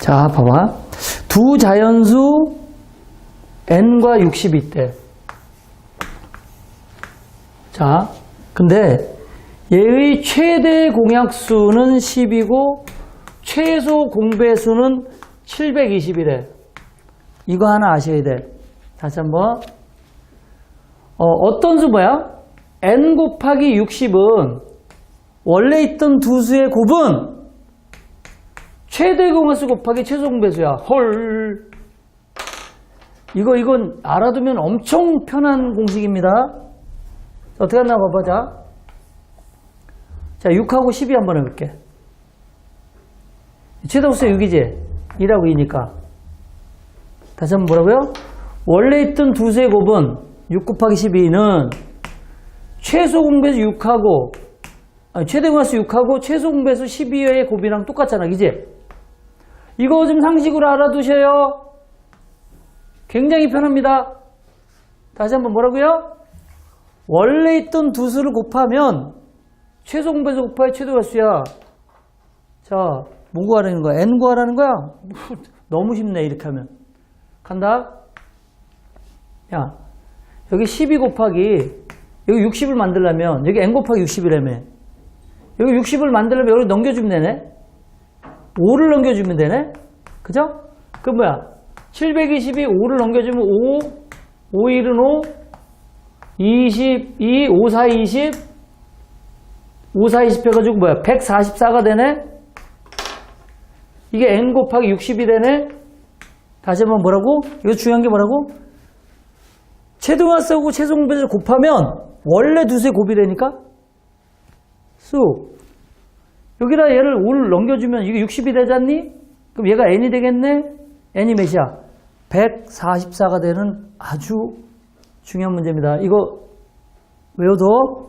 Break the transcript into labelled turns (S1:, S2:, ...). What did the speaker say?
S1: 자, 봐봐. 두 자연수 n과 60이 있대. 자, 근데 얘의 최대 공약수는 10이고 최소 공배수는 720이래. 이거 하나 아셔야 돼. 다시 한번. 어, 어떤 수 뭐야? n 곱하기 60은 원래 있던 두 수의 곱은 최대 공배수 곱하기 최소 공배수야. 헐. 이거 이건 알아두면 엄청 편한 공식입니다. 자, 어떻게 하나 봐보자. 자, 6하고 12 한번 해볼게. 최대 곱수 6이지? 2하고 2니까. 다시 한번 뭐라고요? 원래 있던 두 수의 곱은 6 곱하기 12는 최소 공배수 6하고 아니, 최대 공배수 6하고 최소 공배수 12의 곱이랑 똑같잖아. 그지? 이거 좀 상식으로 알아두셔요. 굉장히 편합니다. 다시 한번 뭐라고요? 원래 있던 두 수를 곱하면 최소 공배수 곱하기 최대 값수야. 자, 뭐 구하라는 거야? n 구하라는 거야? 너무 쉽네 이렇게 하면. 간다. 야, 여기 12 곱하기 여기 60을 만들려면 여기 n 곱하기 60이라며. 여기 60을 만들려면 여기 넘겨주면 되네. 5를 넘겨주면 되네. 그죠? 그 뭐야? 720이 5를 넘겨주면 5, 5, 1은 5, 22, 5, 4, 20, 5, 4, 20 해가지고 뭐야? 144가 되네? 이게 n 곱하기 60이 되네? 다시 한번 뭐라고? 이거 중요한 게 뭐라고? 최등화수하고 최종배를 곱하면 원래 두세 곱이라니까? 수. 여기다 얘를 5를 넘겨주면 이게 60이 되지 않니? 그럼 얘가 n이 되겠네? n이 몇이야? 144가 되는 아주 중요한 문제입니다. 이거 외워둬.